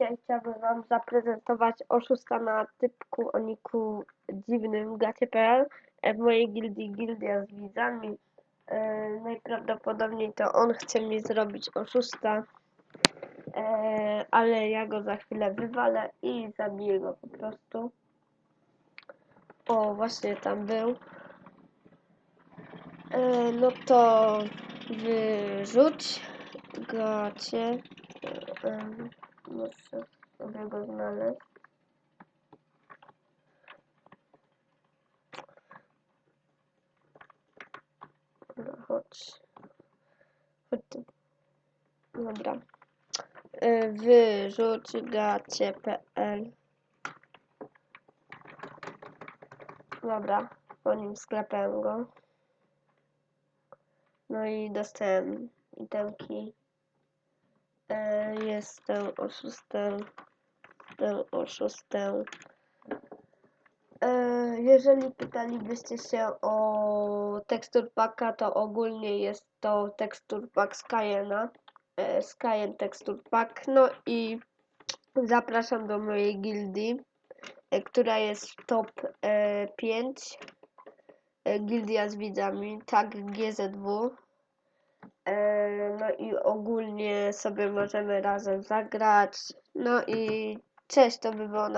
Dzisiaj chciałabym Wam zaprezentować oszusta na typku o niku dziwnym gacie.pl w mojej gildii Gildia z widzami. E, najprawdopodobniej to on chce mi zrobić oszusta, e, ale ja go za chwilę wywalę i zabiję go po prostu. O, właśnie tam był. E, no to wyrzuć gacie. E, muszę sobie go znaleźć. Dobra, chodź. Chodź tu. Dobra. E, Wyrzuć gacie.pl Dobra, po nim sklepem go. No i dostałem itemki. E, jestem oszustem. Jestem oszustem. E, jeżeli pytalibyście się o tekstur packa, to ogólnie jest to tekstur pack Skyena. E, Skyen tekstur pack. No i zapraszam do mojej gildii, która jest w top e, 5. E, Gildia z widzami, tak GZW. E, No i ogólnie sobie możemy razem zagrać. No i cześć, to by było na